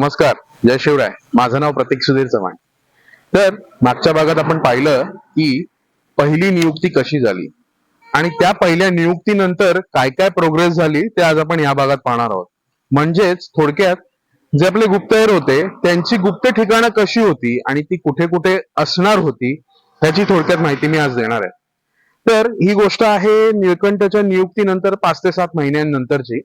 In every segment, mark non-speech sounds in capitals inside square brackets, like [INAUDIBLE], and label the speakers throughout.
Speaker 1: नमस्कार जय शिवराय. माझं नाव प्रतीक सुधीर चव्हाण. तर मागच्या भागात आपण पाहिलं की पहिली नियुक्ती कशी झाली? आणि त्या पहिल्या नियुक्तीनंतर काय काय प्रोग्रेस झाली ते आज आपण या भागात पाहणार आहोत. म्हणजेच थोडक्यात जे आपले गुप्तहेर होते त्यांची गुप्त ठिकाणं कशी होती आणि ती कुठे कुठे असणार होती ह्याची थोडक्यात माहिती मी आज देणार आहे. तर ही गोष्ट आहे निळकंठच्या नियुक्तीनंतर पाच ते सात महिन्यांनंतरची.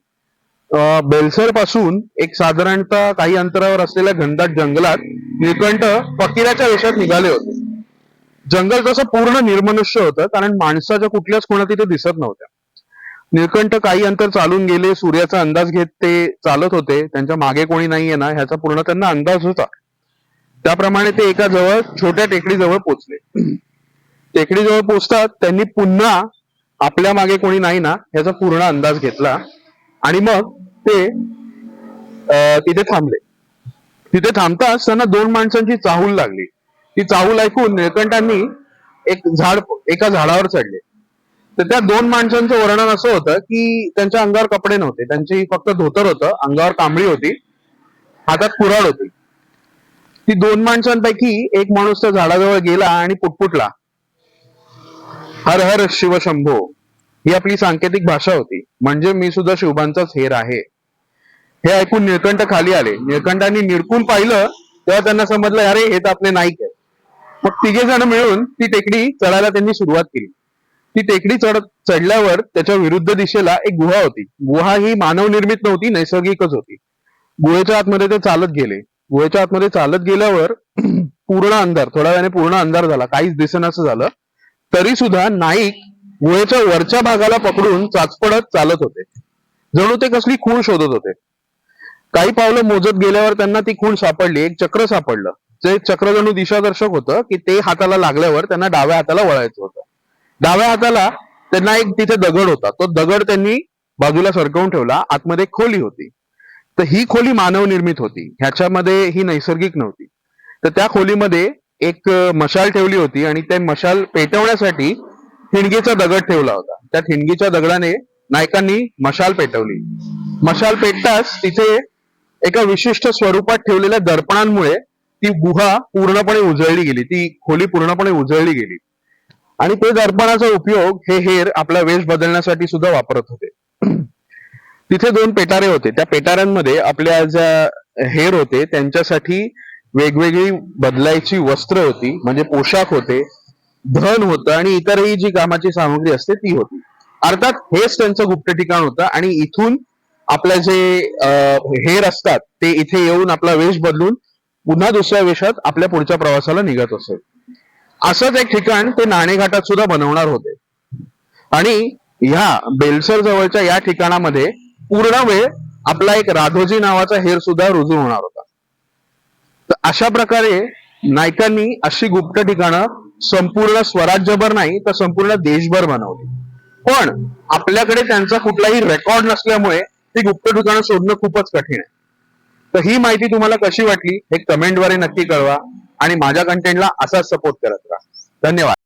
Speaker 1: बेलसरपासून एक साधारणतः काही अंतरावर असलेल्या घनदाट जंगलात निळकंठ फकीराच्या वेशात निघाले होते. जंगल तसं पूर्ण निर्मनुष्य होतं कारण माणसाच्या कुठल्याच कोणा तिथे दिसत नव्हत्या. निळकंठ काही अंतर चालून गेले सूर्याचा अंदाज घेत ते चालत होते. त्यांच्या मागे कोणी नाहीये ना ह्याचा पूर्ण त्यांना अंदाज होता. त्याप्रमाणे ते एका जवळ छोट्या टेकडीजवळ पोहोचले टेकडीजवळ पोहोचतात त्यांनी पुन्हा आपल्या मागे कोणी नाही ना ह्याचा पूर्ण अंदाज घेतला. आणि मग ते अं, तिथे थांबले. तिथे थांबताच त्यांना दोन माणसांची चाहूल लागली. ती चाहूल ऐकून निळकंठांनी एक झाड एका झाडावर चढले. तर त्या दोन माणसांचं वर्णन असं होतं की त्यांच्या अंगावर कपडे नव्हते. त्यांची फक्त धोतर होतं अंगावर कांबळी होती हातात कुऱ्हाड होती. ती दोन माणसांपैकी एक माणूस त्या झाडाजवळ गेला आणि पुटपुटला. हर हर शिवशंभो ही आपली सांकेतिक भाषा होती. म्हणजे मी सुद्धा शिवबांचाच हेर आहे. हे ऐकून निळकंठ खाली आले. निळकंठांनी निरकून पाहिलं तेव्हा त्यांना समजलं अरे हे तर आपले नाईक आहे मग तिघे जण मिळून ती टेकडी चढायला त्यांनी सुरुवात केली. ती टेकडी चढ चढल्यावर त्याच्या विरुद्ध दिशेला एक गुहा होती. गुहा ही मानवनिर्मित नव्हती नैसर्गिकच होती. गुहेच्या आतमध्ये ते चालत गेले. गुहेच्या आतमध्ये चालत गेल्यावर [CLEARS THROAT] पूर्ण अंधार थोड्या वेळाने पूर्ण अंधार झाला. काहीच दिसेनासं झालं. तरी सुद्धा नाईक गुहेच्या वरच्या भागाला पकडून चाचपडत चालत होते. जणू ते कसली खूण शोधत होते. काही पावलं मोजत गेल्यावर त्यांना ती खूण सापडली. एक चक्र सापडलं. जे चक्र जणू दिशादर्शक होतं की ते हाताला लागल्यावर त्यांना डाव्या हाताला वळायचं होतं. डाव्या हाताला त्यांना एक तिथे दगड होता. तो दगड त्यांनी बाजूला सरकवून ठेवला. आतमध्ये एक खोली होती. तर ही खोली मानवनिर्मित होती. ह्याच्यामध्ये ही नैसर्गिक नव्हती. तर त्या खोलीमध्ये एक मशाल ठेवली होती आणि ते मशाल पेटवण्यासाठी ठिणगीचा दगड ठेवला होता. त्या ठिणगीच्या दगडाने नायकांनी मशाल पेटवली. मशाल पेटताच तिथे एका विशिष्ट स्वरूपात ठेवलेल्या दर्पणांमुळे ती गुहा पूर्णपणे उजळली गेली. ती खोली पूर्णपणे उजळली गेली. आणि ते दर्पणाचा उपयोग हे हेर आपला वेश बदलण्यासाठी सुद्धा वापरत होते. तिथे दोन पेटारे होते. त्या पेटाऱ्यांमध्ये आपल्या ज्या हेर होते त्यांच्यासाठी वेगवेगळी बदलायची वस्त्र होती म्हणजे पोशाख होते धन होतं आणि इतरही जी कामाची सामग्री असते ती होती. अर्थात हेच त्यांचं गुप्त ठिकाण होतं आणि इथून आपल्या जे हेर असतात ते इथे येऊन आपला वेश बदलून पुन्हा दुसऱ्या वेशात आपल्या पुढच्या प्रवासाला निघत असत असंच एक ठिकाण ते नाणेघाटात सुद्धा बनवणार होते. आणि ह्या बेलसर जवळच्या या ठिकाणामध्ये पूर्ण वेळ आपला एक राघोजी नावाचा हेर सुद्धा रुजू होणार होता. तर अशा प्रकारे नायकांनी अशी गुप्त ठिकाणं संपूर्ण स्वराज्यभर नाही तर संपूर्ण देशभर बनवली पण आपल्याकडे त्यांचा कुठलाही रेकॉर्ड नसल्यामुळे ती गुप्त ठिकाणं शोधणं खूपच कठीण आहे. तर ही माहिती तुम्हाला कशी वाटली हे कमेंटद्वारे नक्की कळवा आणि माझ्या कंटेंटला असाच सपोर्ट करत राहा. धन्यवाद.